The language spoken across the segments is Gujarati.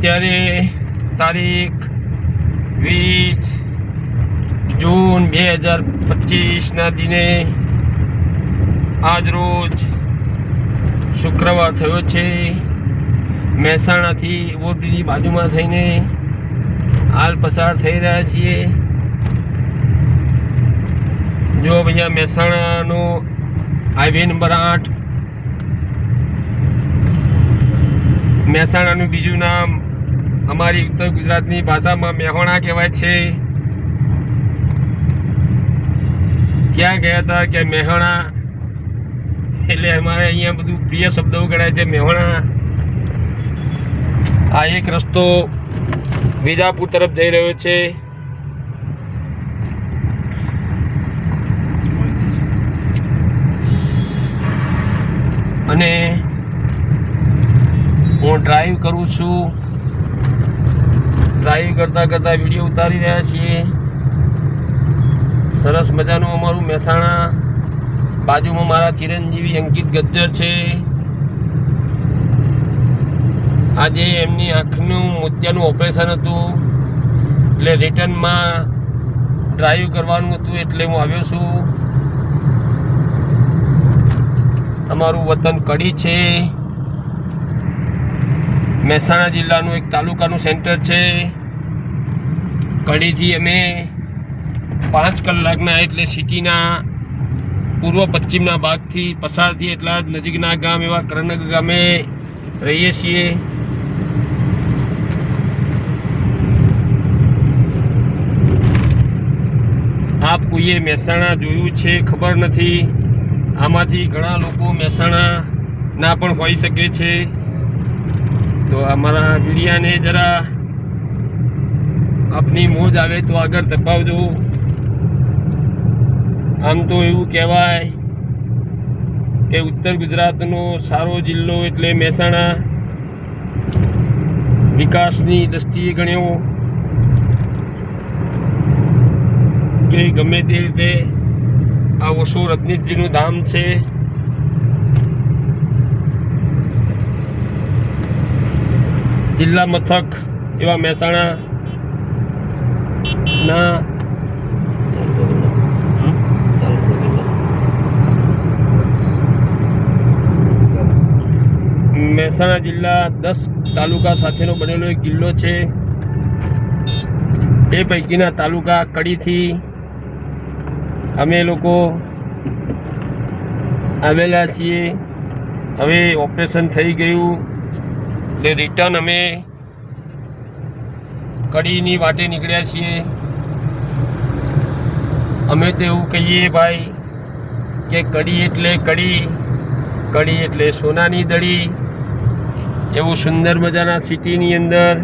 અત્યારે તારીખ વીસ જૂન બે હજાર પચીસના દિને આજરોજ શુક્રવાર થયો છે. મહેસાણાથી ઓરડીની બાજુમાં થઈને હાલ પસાર થઈ રહ્યા છીએ. જો અહીંયા મહેસાણાનો હાઈવે નંબર આઠ, મહેસાણાનું બીજું નામ અમારી ઉત્તર ગુજરાતની ભાષામાં મેહોણા કહેવાય છે. ક્યાં ગયા હતા કે મેહોણા? એટલે અમારે અહીંયા બધું પ્રિય શબ્દો ગણાય છે મેહોણા. આ એક રસ્તો વિજાપુર તરફ જઈ રહ્યો છે. અને હું ડ્રાઈવ કરું છું. ડ્રાઈવ કરતાં કરતાં વીડિયો ઉતારી રહ્યા છીએ. સરસ મજાનું અમારું મહેસાણા બાજુમાં મારા ચિરંજીવી અંકિત ગજ્જર છે. આજે એમની આંખનું મોતિયાનું ઓપરેશન હતું. એટલે રિટર્નમાં ડ્રાઈવ કરવાનું હતું એટલે હું આવ્યો છું. અમારું વતન કડી છે. મહેસાણા જિલ્લાનું એક તાલુકાનું સેન્ટર છે. કડીથી અમે પાંચ કલાકના એટલે સિટીના પૂર્વ પશ્ચિમના ભાગથી પસાર થઈએ એટલા જ નજીકના ગામ એવા કરણનગર ગામે રહીએ છીએ. આપ કોઈએ મહેસાણા જોયું છે ખબર નથી. આમાંથી ઘણા લોકો મહેસાણાના પણ હોઈ શકે છે. તો અમારા વિડિયાને જરા આપની મોજ આવે તો આગળ ધપાવજો. આમ તો એવું કહેવાય કે ઉત્તર ગુજરાતનો સારો જિલ્લો એટલે મહેસાણા. વિકાસની દ્રષ્ટિએ ગણ્યો કે ગમે તે રીતે આ ઓશો રજનીશજીનું ધામ છે. જિલ્લા મથક એવા મહેસાણા ના મહેસાણા જિલ્લા દસ તાલુકા સાથેનો બનેલો એક જિલ્લો છે. એ પૈકીના તાલુકા કડીથી અમે લોકો આવેલા છીએ. હવે ઓપરેશન થઈ ગયું. એટલે રિટર્ન અમે કડીની વાટે નીકળ્યા છીએ. અમે તો એવું કહીએ ભાઈ કે કડી એટલે કડી કડી એટલે સોનાની દડી એવું સુંદર મજાના સિટીની અંદર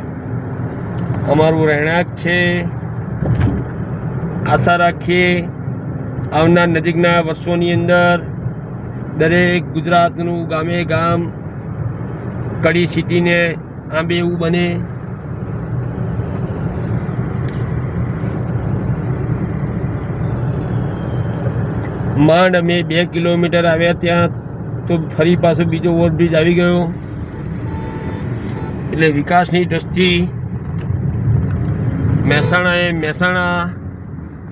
અમારું રહેણાંક છે. આશા રાખીએ આવનાર નજીકના વર્ષોની અંદર દરેક ગુજરાતનું ગામે ગામ કડી સિટીને આંબે એવું બને. માંડ અમે બે કિલોમીટર આવ્યા ત્યાં તો ફરી પાછો બીજો ઓવરબ્રિજ આવી ગયો. એટલે વિકાસની દ્રષ્ટિ મહેસાણાએ મહેસાણા.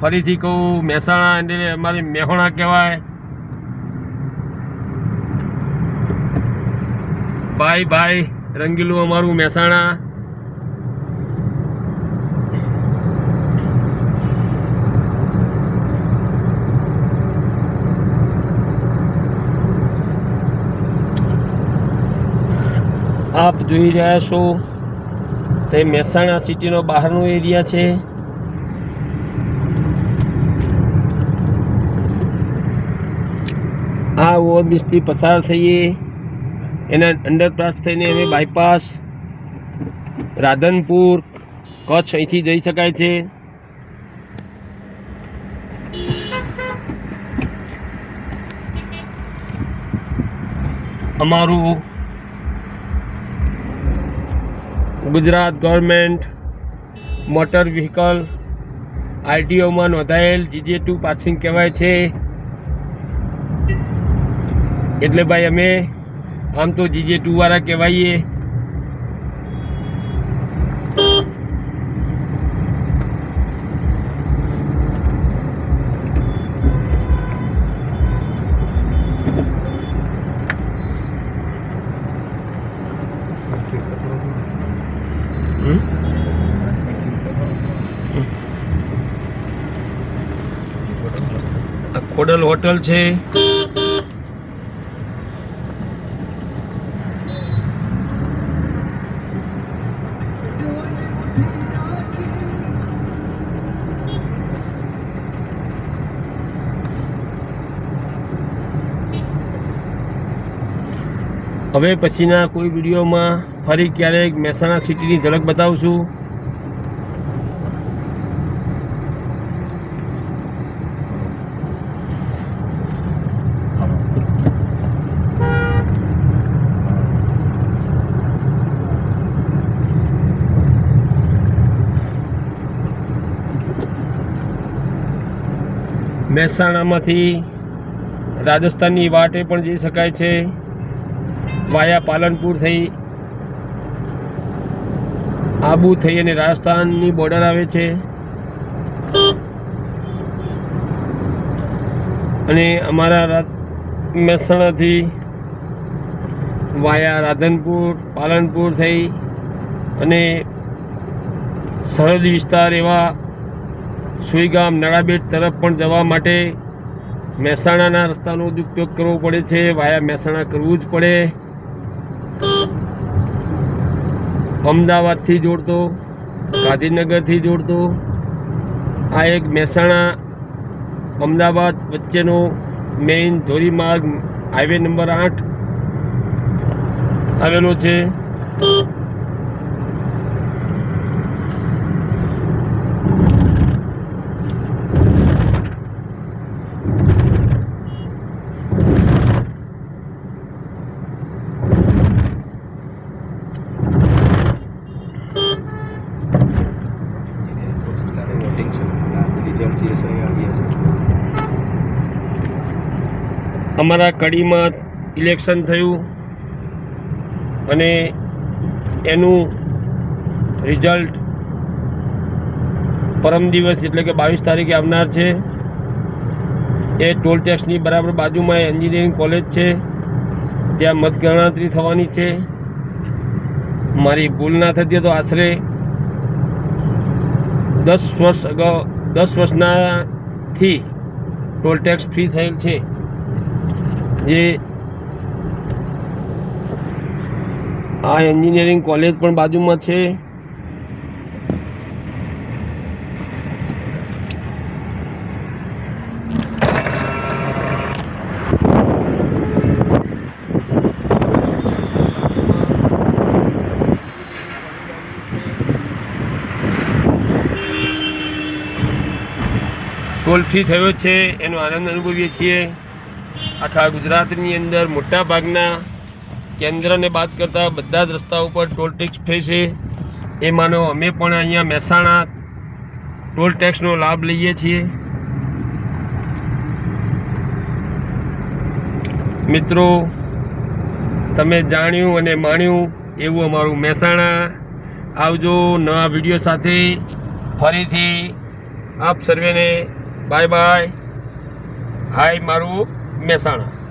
ફરીથી કહું, મહેસાણા એટલે અમારે મેહોણા કહેવાય. ભાઈ ભાઈ રંગીલું અમારું મહેસાણા. આપ જોઈ રહ્યા છો તે મહેસાણા સિટીનો બહારનો એરિયા છે. આ ઓવરબ્રિજથી પસાર થઈએ. એના અંડરપાસ થઈને હવે બાયપાસ રાધનપુર, કચ્છ અહીંથી જઈ શકાય છે. અમારું ગુજરાત ગવર્મેન્ટ મોટર વ્હીકલ આરટીઓમાં નોંધાયેલ જીજે ટુ પાસિંગ કહેવાય છે. એટલે ભાઈ અમે આમ તો જીજે ટુ વાળા કહેવાઈએ. ખોડલ હોટલ છે. હવે પછીના કોઈ વિડીયોમાં ફરી ક્યારેક મહેસાણા સિટીની ઝલક બતાવશું. મહેસાણામાંથી રાજસ્થાનની વાટે પણ જઈ શકાય છે. વાયા પાલનપુર થઈ આબુ થઈ અને રાજસ્થાનની બોર્ડર આવે છે. અને અમારા મહેસાણાથી વાયા રાધનપુર, પાલનપુર થઈ અને સરહદ વિસ્તાર એવા સુઈગામ, નળાબેટ તરફ પણ જવા માટે મહેસાણાના રસ્તાનો ઉપયોગ કરવો પડે છે. વાયા મહેસાણા કરવું જ પડે. અમદાવાદથી જોડતો, ગાંધીનગરથી જોડતો, આ એક મહેસાણા, અમદાવાદ વચ્ચેનો મેઇન ધોરીમાર્ગ હાઈવે નંબર આઠ આવેલો છે વોટિંગ છે રિઝલ્ટ જે છે એ આવી હશે અમારા કડીમાં ઇલેક્શન થયું અને એનું રિઝલ્ટ પરમ દિવસ એટલે કે બાવીસ તારીખે આવનાર છે. એ ટોલ ટેક્સની બરાબર બાજુમાં એન્જિનિયરિંગ કોલેજ છે. ત્યાં મતગણતરી થવાની છે. મારી ભૂલ ના થતી તો આશરે દસ વર્ષ અગાઉ, દસ વર્ષનાથી ટોલ ટેક્સ ફ્રી થયેલ છે. જે આ એન્જિનિયરિંગ કોલેજ પણ બાજુમાં છે. ફ્રી થયો છે એનો આનંદ અનુભવીએ છીએ. આખા ગુજરાતની અંદર મોટા ભાગના કેન્દ્રને બાદ કરતાં બધા જ રસ્તા ઉપર ટોલ ટેક્સ થઈ છે. એ માનો અમે પણ અહીંયા મહેસાણા ટોલ ટેક્સનો લાભ લઈએ છીએ. મિત્રો, તમે જાણ્યું અને માણ્યું એવું અમારું મહેસાણા. આવજો નવા વીડિયો સાથે. ફરીથી આપ સર્વેને બાય બાય. હાય, મારું મહેસાણા